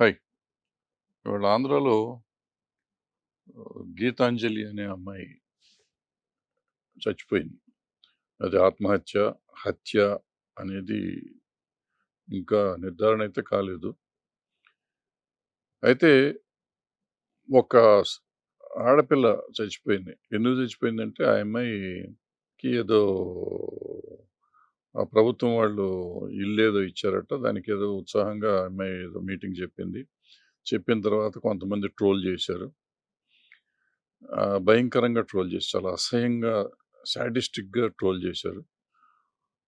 Hi. ఇవాళ ఆంధ్రాలో గీతాంజలి అనే అమ్మాయి చచ్చిపోయింది. అది ఆత్మహత్య, హత్య అనేది ఇంకా నిర్ధారణ అయితే కాలేదు. అయితే ఒక ఆడపిల్ల చచ్చిపోయింది. ఎందుకు చచ్చిపోయిందంటే ఆ అమ్మాయికి ఏదో ఆ ప్రభుత్వం వాళ్ళు ఇల్లేదో ఇచ్చారట. దానికి ఏదో ఉత్సాహంగా అమ్మాయి ఏదో మీటింగ్ చెప్పింది. చెప్పిన తర్వాత కొంతమంది ట్రోల్ చేశారు. భయంకరంగా ట్రోల్ చేసి చాలా అసహ్యంగా, సాడిస్టిక్‌గా ట్రోల్ చేశారు.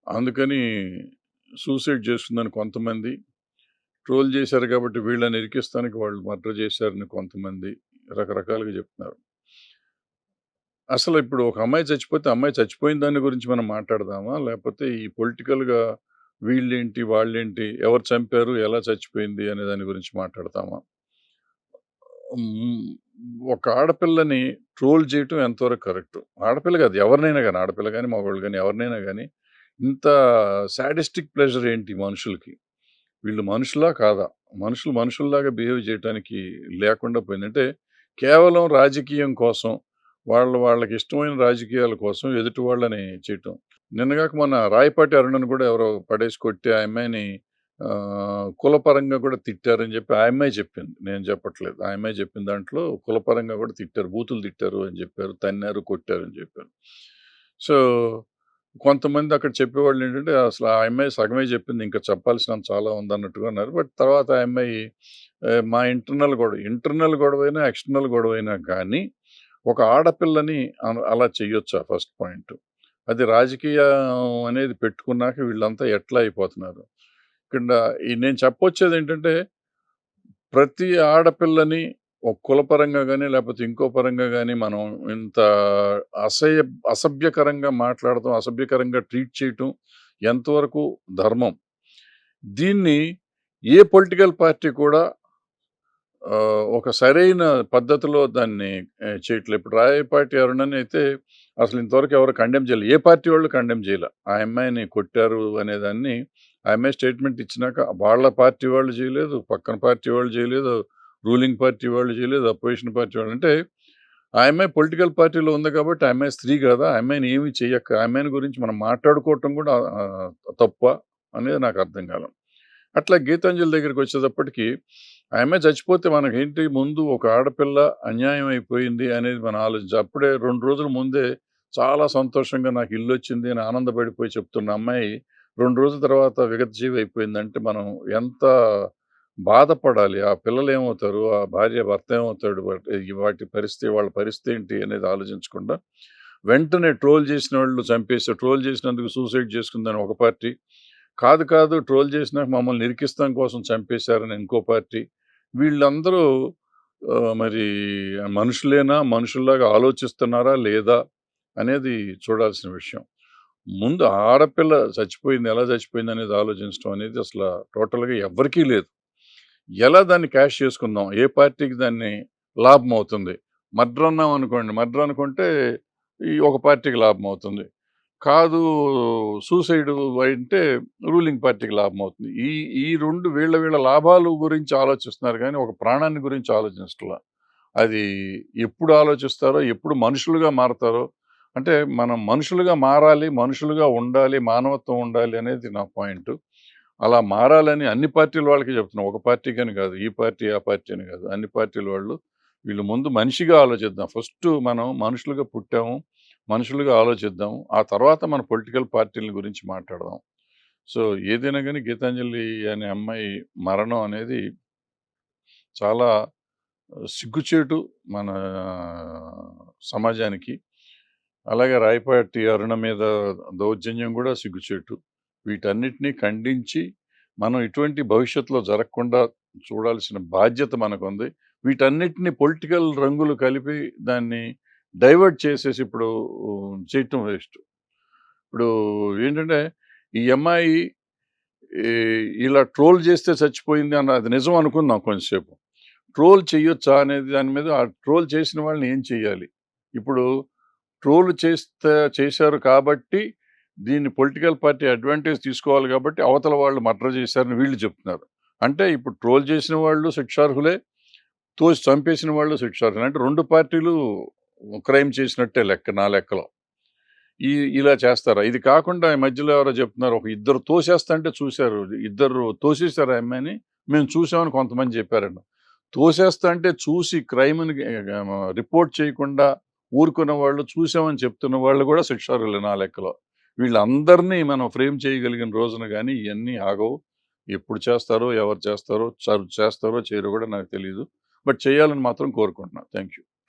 అందుకని సూసైడ్ చేసుకుందని కొంతమంది, ట్రోల్ చేశారు కాబట్టి వీళ్ళని ఇరికిస్తానికి వాళ్ళు మర్డర్ చేశారని కొంతమంది రకరకాలుగా చెప్తున్నారు. అసలు ఇప్పుడు ఒక అమ్మాయి చచ్చిపోతే, అమ్మాయి చచ్చిపోయిన దాని గురించి మనం మాట్లాడదామా? లేకపోతే ఈ పొలిటికల్‌గా వీళ్ళేంటి, వాళ్ళేంటి, ఎవరు చంపారు, ఎలా చచ్చిపోయింది అనే దాని గురించి మాట్లాడతామా? ఒక ఆడపిల్లని ట్రోల్ చేయటం ఎంతవరకు కరెక్ట్ ఆడపిల్ల కాదు ఎవరినైనా కానీ ఆడపిల్ల కానీ మగవాళ్ళు కానీ ఎవరినైనా కానీ ఇంత సాడిస్టిక్ ప్లెజర్ ఏంటి మనుషులకి? వీళ్ళు మనుషులా? కాదా? మనుషులు మనుషుల్లాగా బిహేవ్ చేయటానికి లేకుండా పోయిందంటే కేవలం రాజకీయం కోసం, వాళ్ళు వాళ్ళకి ఇష్టమైన రాజకీయాల కోసం ఎదుటి వాళ్ళని చేయటం. నిన్నగాక మొన్న రాయపాటి అరుణను కూడా ఎవరో పడేసి కొట్టి ఆ అమ్మాయిని కులపరంగా కూడా తిట్టారని చెప్పి ఆ అమ్మాయి చెప్పింది. నేను చెప్పట్లేదు. ఆ అమ్మాయి చెప్పిన దాంట్లో కులపరంగా కూడా తిట్టారు. బూతులు తిట్టారు అని చెప్పారు. తన్నారు, కొట్టారు అని చెప్పారు. సో, కొంతమంది అక్కడ చెప్పేవాళ్ళు ఏంటంటే అసలు ఆ అమ్మాయి సగమే చెప్పింది. ఇంకా చెప్పాల్సిన చాలా ఉందన్నట్టుగా ఉన్నారు. బట్ తర్వాత ఆ అమ్మాయి మా ఇంటర్నల్ గొడవ ఇంటర్నల్ గొడవైనా, ఎక్స్టర్నల్ గొడవైనా కానీ ఒక ఆడపిల్లని అన్ అలా చెయ్యొచ్చా ఫస్ట్ పాయింట్. అది రాజకీయం అనేది పెట్టుకున్నాక వీళ్ళంతా ఎట్లా అయిపోతున్నారు. ఇక్కడ నేను చెప్పొచ్చేది ఏంటంటే ప్రతి ఆడపిల్లని ఒక కులపరంగా కానీ లేకపోతే ఇంకో పరంగా కానీ మనం ఇంత అసహ్య అసభ్యకరంగా మాట్లాడటం, అసభ్యకరంగా ట్రీట్ చేయటం ఎంతవరకు ధర్మం? దీన్ని ఏ పొలిటికల్ పార్టీ కూడా ఒక సరైన పద్ధతిలో దాన్ని చేయట్లేదు. ఇప్పుడు రాయ పార్టీ ఎవరినని అయితే అసలు ఇంతవరకు ఎవరు కండెమ్ చేయలేదు ఏ పార్టీ వాళ్ళు కండెమ్ చేయలేదు ఆ అమ్మాయిని కొట్టారు అనేదాన్ని ఆ అమ్మాయి స్టేట్మెంట్ ఇచ్చినాక వాళ్ళ పార్టీ వాళ్ళు చేయలేదు, పక్కన పార్టీ వాళ్ళు చేయలేదు, రూలింగ్ పార్టీ వాళ్ళు చేయలేదు, అపోజిషన్ పార్టీ వాళ్ళు అంటే ఆ అమ్మాయి పొలిటికల్ పార్టీలో ఉంది కాబట్టి ఆ అమ్మాయి స్త్రీ కదా! ఆ అమ్మాయిని ఏమి చేయక ఆ అమ్మాయిని గురించి మనం మాట్లాడుకోవటం కూడా తప్ప అనేది నాకు అర్థం కాలం అట్లా గీతాంజలి దగ్గరికి వచ్చేటప్పటికి ఆమె చచ్చిపోతే మనకి ఇంటి ముందు ఒక ఆడపిల్ల అన్యాయం అయిపోయింది అనేది మనం ఆలోచించి అప్పుడే రెండు రోజుల ముందే చాలా సంతోషంగా నాకు ఇల్లు వచ్చింది అని ఆనందపడిపోయి చెప్తున్న అమ్మాయి రెండు రోజుల తర్వాత విగతజీవి అయిపోయిందంటే మనం ఎంత బాధపడాలి. ఆ పిల్లలేమవుతారు? ఆ భార్య భర్త ఏమవుతాడు? వాటి పరిస్థితి వాళ్ళ పరిస్థితి ఏంటి అనేది ఆలోచించకుండా వెంటనే ట్రోల్ చేసిన వాళ్ళు చంపేసి ట్రోల్ చేసినందుకు సూసైడ్ చేసుకుందని ఒక పార్టీ. కాదు కాదు ట్రోల్ చేసినాక మమ్మల్ని నిరికిస్తాం కోసం చంపేశారని ఇంకో పార్టీ. వీళ్ళందరూ మరి మనుషులేనా? మనుషుల్లాగా ఆలోచిస్తున్నారా? లేదా? అనేది చూడాల్సిన విషయం. ముందు ఆడపిల్ల చచ్చిపోయింది. ఎలా చచ్చిపోయింది అనేది ఆలోచించడం అనేది అసల టోటల్‌గా ఎవరికీ లేదు. ఎలా దాన్ని క్యాష్ చేసుకుందాం? ఏ పార్టీకి దాన్ని లాభం అవుతుంది? మర్డర్ అన్నాం అనుకోండి. మర్డర్ అనుకుంటే ఈ ఒక పార్టీకి లాభం అవుతుంది. కాదు సూసైడ్ అంటే రూలింగ్ పార్టీకి లాభం అవుతుంది. ఈ ఈ రెండు వీళ్ళ వీళ్ళ లాభాలు గురించి ఆలోచిస్తున్నారు కానీ ఒక ప్రాణాన్ని గురించి ఆలోచించట్ల. అది ఎప్పుడు ఆలోచిస్తారో, ఎప్పుడు మనుషులుగా మారతారో అంటే మనం మనుషులుగా మారాలి, మనుషులుగా ఉండాలి, మానవత్వం ఉండాలి అనేది నా పాయింట్ అలా మారాలని అన్ని పార్టీల వాళ్ళకి చెప్తున్నా. ఒక పార్టీ కానీ కాదు. ఈ పార్టీ, ఆ పార్టీ అని కాదు. అన్ని పార్టీల వాళ్ళు వీళ్ళు ముందు మనిషిగా ఆలోచిద్దాం. ఫస్ట్ మనం మనుషులుగా పుట్టాము. మనుషులుగా ఆలోచిద్దాం. ఆ తర్వాత మన పొలిటికల్ పార్టీల గురించి మాట్లాడదాం. సో, ఏదైనా కానీ గీతాంజలి అనే అమ్మాయి మరణం అనేది చాలా సిగ్గుచేటు మన సమాజానికి. అలాగే రాయపాటి అరుణ మీద దౌర్జన్యం కూడా సిగ్గుచేటు. వీటన్నిటిని ఖండించి మనం ఇటువంటి భవిష్యత్తులో జరగకుండా చూడాల్సిన బాధ్యత మనకుంది. వీటన్నిటిని పొలిటికల్ రంగులు కలిపి దాన్ని డైవర్ట్ చేసేసి ఇప్పుడు చేయటం వేస్ట్. ఇప్పుడు ఏంటంటే ఈ అమ్మాయి ఇలా ట్రోల్ చేస్తే చచ్చిపోయింది అన్న అది నిజం అనుకుందాం కొంచెంసేపు. ట్రోల్ చేయొచ్చా అనేది దాని మీద ఆ ట్రోల్ చేసిన వాళ్ళని ఏం చేయాలి? ఇప్పుడు ట్రోల్ చేస్తే చేశారు కాబట్టి దీన్ని పొలిటికల్ పార్టీ అడ్వాంటేజ్ తీసుకోవాలి కాబట్టి అవతల వాళ్ళు మర్డర్ చేశారని వీళ్ళు చెప్తున్నారు. అంటే ఇప్పుడు ట్రోల్ చేసిన వాళ్ళు శిక్షార్హులే తోసి చంపేసిన వాళ్ళు శిక్షార్హులే అంటే రెండు పార్టీలు క్రైమ్ చేసినట్టే లెక్క నా లెక్కలో. ఈ ఇలా చేస్తారా? ఇది కాకుండా ఈ మధ్యలో ఎవరో చెప్తున్నారు ఒక ఇద్దరు తోసేస్తంటే చూశారు. ఇద్దరు తోసేశారు అమ్మాయిని మేము చూసామని కొంతమంది చెప్పారండి. తోసేస్తా అంటే చూసి క్రైమ్ని రిపోర్ట్ చేయకుండా ఊరుకున్న వాళ్ళు చూసామని చెప్తున్న వాళ్ళు కూడా శిక్షారులు నా లెక్కలో. వీళ్ళందరినీ మనం ఫ్రేమ్ చేయగలిగిన రోజున కానీ ఇవన్నీ ఆగవు. ఎప్పుడు చేస్తారో ఎవరు చేస్తారో చేస్తారో చేయరు కూడా నాకు తెలియదు బట్ చేయాలని మాత్రం కోరుకుంటున్నాను థ్యాంక్ యూ